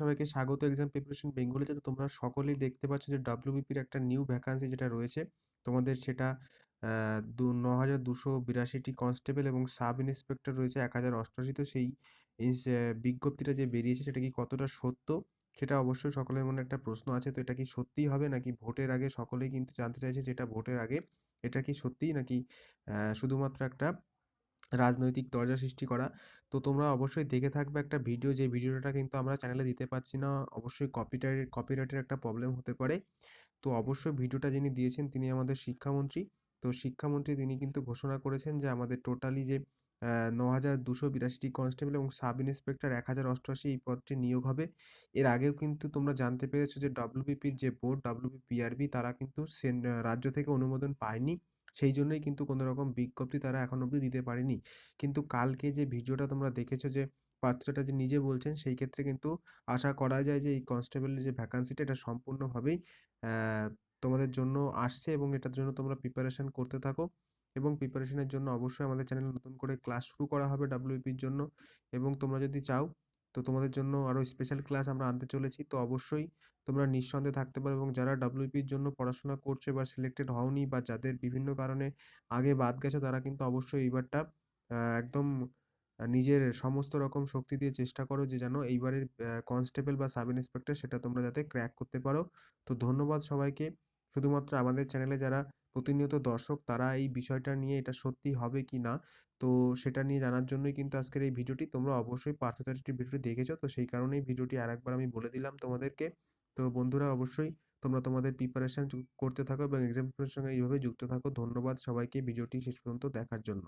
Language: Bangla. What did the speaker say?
সবাইকে স্বাগত। এক্সাম প্রিপারেশন বেঙ্গলিতে তো তোমরা সকলেই দেখতে পাচ্ছ যে ডাব্লিউবিপির একটা নিউ ভ্যাকান্সি যেটা রয়েছে। তোমাদের সেটা দু ন হাজার দুশো বিরাশিটি কনস্টেবল এবং সাব ইন্সপেক্টর রয়েছে এক হাজার অষ্টআশি। তো সেই বিজ্ঞপ্তিটা যে বেরিয়েছে সেটা কি কতটা সত্য? সেটা অবশ্যই সকলের মনে একটা প্রশ্ন আছে। তো এটা কি সত্যিই হবে নাকি ভোটের আগে সকলেই কিন্তু জানতে চাইছে যেটা ভোটের আগে? এটা কি সত্যিই নাকি শুধুমাত্র একটা রাজনৈতিক দরজা সৃষ্টি করা। তো তোমরা অবশ্যই দেখে থাকবে একটা ভিডিও যে ভিডিওটা কিন্তু আমরা চ্যানেলে দিতে পারছি না। অবশ্যই কপিটাই কপিরাইটের একটা প্রবলেম হতে পারে। তো অবশ্যই ভিডিওটা যিনি দিয়েছেন তিনি আমাদের শিক্ষামন্ত্রী। তো শিক্ষামন্ত্রী তিনি কিন্তু ঘোষণা করেছেন যে আমাদের টোটালি যে ন হাজার দুশো বিরাশিটি কনস্টেবল এবং সাব ইন্সপেক্টর এক হাজার অষ্টআশি এই পদটি নিয়োগ হবে। এর আগেও কিন্তু তোমরা জানতে পেরেছ যে ডাব্লিউবিপির যে বোর্ড ডাব্লিউবিপিআরবি তারা কিন্তু সেন- রাজ্য থেকে অনুমোদন পায়নি। সেই জন্যই কিন্তু কোনো রকম বিজ্ঞপ্তি তারা এখন অবধি দিতে পারেনি। কিন্তু কালকে যে ভিডিওটা তোমরা দেখেছ যে পার্থ চ্যাটার্জি নিজে বলছেন, সেই ক্ষেত্রে কিন্তু আশা করা যায় যে এই কনস্টেবলের যে ভ্যাকান্সিটা এটা সম্পূর্ণভাবেই তোমাদের জন্য আসছে এবং এটার জন্য তোমরা প্রিপারেশান করতে থাকো এবং প্রিপারেশনের জন্য অবশ্যই আমাদের চ্যানেলে নতুন করে ক্লাস শুরু করা হবে ডাব্লিউপির জন্য এবং তোমরা যদি চাও তো তোমাদের জন্য আরও স্পেশাল ক্লাস আমরা আনতে চলেছি। তো অবশ্যই তোমরা নিঃসন্দেহে থাকতে পারো এবং যারা ডাব্লিউপির জন্য পড়াশোনা করছে বা সিলেক্টেড হওনি বা যাদের বিভিন্ন কারণে আগে বাদ গেছো, তারা কিন্তু অবশ্যই এইবারটা একদম নিজের সমস্ত রকম শক্তি দিয়ে চেষ্টা করো যে যেন এইবারের কনস্টেবল বা সাব ইন্সপেক্টর সেটা তোমরা যাতে ক্র্যাক করতে পারো। তো ধন্যবাদ সবাইকে। শুধুমাত্র আমাদের চ্যানেলে যারা প্রতিনিয়ত দর্শক তারা এই বিষয়টা নিয়ে এটা সত্যি হবে কি না? তো সেটা নিয়ে জানার জন্যই কিন্তু আজকের এই ভিডিওটি। তোমরা অবশ্যই পার্থ চ্যাটার্জির ভিডিওটি দেখেছ, তো সেই কারণেই ভিডিওটি আরেকবার আমি বলে দিলাম তোমাদেরকে। তো বন্ধুরা, অবশ্যই তোমরা তোমাদের প্রিপারেশন করতে থাকো এবং এক্সাম সঙ্গে এইভাবে যুক্ত থাকো। ধন্যবাদ সবাইকে ভিডিওটি শেষ পর্যন্ত দেখার জন্য।